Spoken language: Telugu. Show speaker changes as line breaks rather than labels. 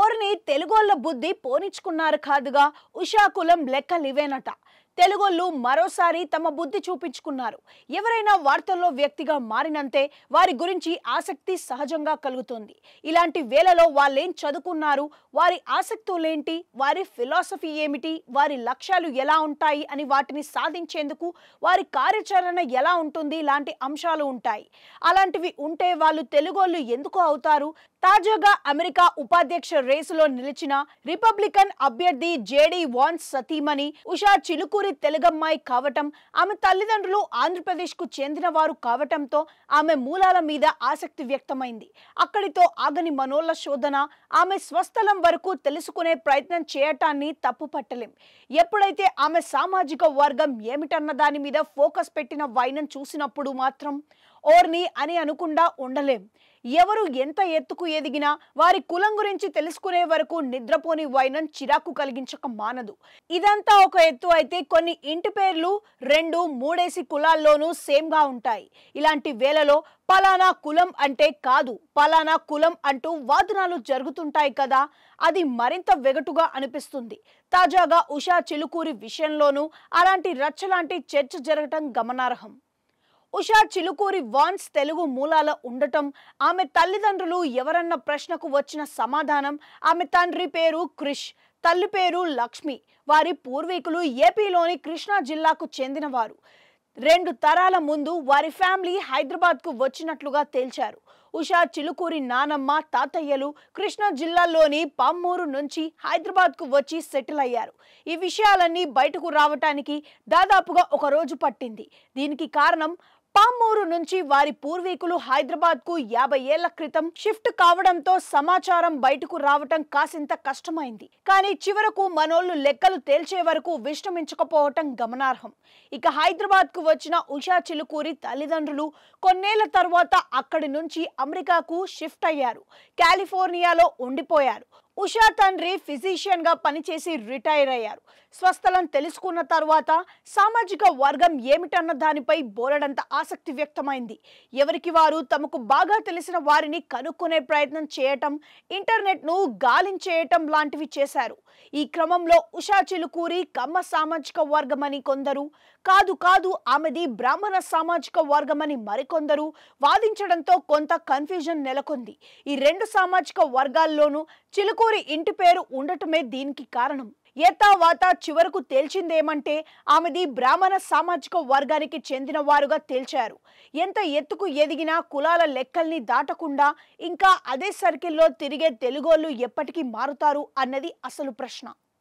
ఓర్ని తెలుగోళ్ళ బుద్ధి పోనిచ్చుకున్నారు కాదుగా. ఉషాకులం లెక్కలివేనట. తెలుగోళ్ళు మరోసారి తమ బుద్ధి చూపించుకున్నారు. ఎవరైనా వార్తల్లో వ్యక్తిగా మారినంతే వారి గురించి ఆసక్తి సహజంగా కలుగుతుంది. ఇలాంటి వేళలో వాళ్ళేం చదువుకున్నారు? వారి ఆసక్తులేంటి? వారి ఫిలాసఫీ ఏమిటి? వారి లక్ష్యాలు ఎలా ఉంటాయి? అని వాటిని సాధించేందుకు వారి కార్యాచరణ ఎలా ఉంటుంది? లాంటి అంశాలు ఉంటాయి. అలాంటివి ఉంటే వాళ్ళు తెలుగోళ్ళు ఎందుకు అవుతారు? తాజాగా అమెరికా ఉపాధ్యక్ష రేసులో నిలిచిన రిపబ్లికన్ అభ్యర్థి జేడీ వాన్స్ సతీమణి ఉషా చిలుకూరి తెలుగమ్మాయి కావటం ఆమె తల్లిదండ్రులు ఆంధ్రప్రదేశ్కు చెందిన వారు కావటంతో ఆమె మూలాల మీద ఆసక్తి వ్యక్తమైంది. అక్కడితో ఆగని మనోళ్ళ శోధన ఆమె స్వస్థలం వరకు తెలుసుకునే ప్రయత్నం చేయటాన్ని తప్పు పట్టలేం ఎప్పుడైతే ఆమె సామాజిక వర్గం ఏమిటన్న దాని మీద ఫోకస్ పెట్టిన వైనం చూసినప్పుడు మాత్రం ఓర్ని అని అనుకుండా ఉండలేం. ఎవరు ఎంత ఎత్తుకు ఎదిగినా వారి కులం గురించి తెలుసుకునే వరకు నిద్రపోని వైనం చిరాకు కలిగించక మానదు. ఇదంతా ఒక ఎత్తు అయితే కొన్ని ఇంటి పేర్లు రెండు మూడేసి కులాల్లోనూ సేమ్గా ఉంటాయి. ఇలాంటి వేళలో పలానా కులం అంటే కాదు పలానా కులం అంటూ వాదనాలు జరుగుతుంటాయి కదా అది మరింత వెగటుగా అనిపిస్తుంది. తాజాగా ఉషా చిలుకూరి విషయంలోనూ అలాంటి రచ్చలాంటి చర్చ జరగటం గమనార్హం. ఉషా చిలుకూరి వాన్స్ తెలుగు మూలాల ఉండటం ఆమె తల్లిదండ్రులు ఎవరన్న ప్రశ్నకు వచ్చిన సమాధానం ఆమె తండ్రి పేరు క్రిష్ తల్లి పేరు లక్ష్మి వారి పూర్వీకులు ఏపీలోని కృష్ణా జిల్లాకు చెందినవారు. రెండు తరాల ముందు వారి ఫ్యామిలీ హైదరాబాద్కు వచ్చినట్లుగా తేల్చారు. ఉషా చిలుకూరి నానమ్మ తాతయ్యలు కృష్ణా జిల్లాలోని పామ్మూరు నుంచి హైదరాబాద్కు వచ్చి సెటిల్ అయ్యారు. ఈ విషయాలన్నీ బయటకు రావటానికి దాదాపుగా ఒక రోజు పట్టింది. దీనికి కారణం పామ్మూరు నుంచి వారి పూర్వీకులు హైదరాబాద్కు యాభై ఏళ్ళ క్రితం షిఫ్ట్ కావడంతో సమాచారం బయటకు రావటం కాసింత కష్టమైంది. కానీ చివరకు మనోళ్ళు లెక్కలు తేల్చే వరకు విశ్రమించకపోవటం గమనార్హం. ఇక హైదరాబాద్కు వచ్చిన ఉషా చిలుకూరి తల్లిదండ్రులు కొన్నేళ్ళ తర్వాత అక్కడి నుంచి అమెరికాకు షిఫ్ట్ అయ్యారు. కాలిఫోర్నియాలో ఉండిపోయారు. ఉషా తండ్రి ఫిజిషియన్గా పనిచేసి రిటైర్ అయ్యారు. స్వస్థలం తెలుసుకున్న తర్వాత సామాజిక వర్గం ఏమిటన్న దానిపై బోలెడంత ఆసక్తి వ్యక్తమైంది. ఎవరికి వారు తమకు బాగా తెలిసిన వారిని కనుక్కునే ప్రయత్నం చేయటం ఇంటర్నెట్ను గాలించేయటం లాంటివి చేశారు. ఈ క్రమంలో ఉషా చిలుకూరి కమ్మ సామాజిక వర్గమని కొందరు కాదు కాదు ఆమెది బ్రాహ్మణ సామాజిక వర్గమని మరికొందరు వాదించడంతో కొంత కన్ఫ్యూజన్ నెలకొంది. ఈ రెండు సామాజిక వర్గాల్లోనూ చిలుకూరి ఇంటి పేరు ఉండటమే దీనికి కారణం. ఏతావాత చివరకు తేల్చిందేమంటే ఆమెది బ్రాహ్మణ సామాజిక వర్గానికి చెందిన వారుగా తేల్చారు. ఎంత ఎత్తుకు ఎదిగినా కులాల లెక్కల్ని దాటకుండా ఇంకా అదే సర్కిల్లో తిరిగే తెలుగోళ్ళు ఎప్పటికీ మారుతారు అన్నది అసలు ప్రశ్న.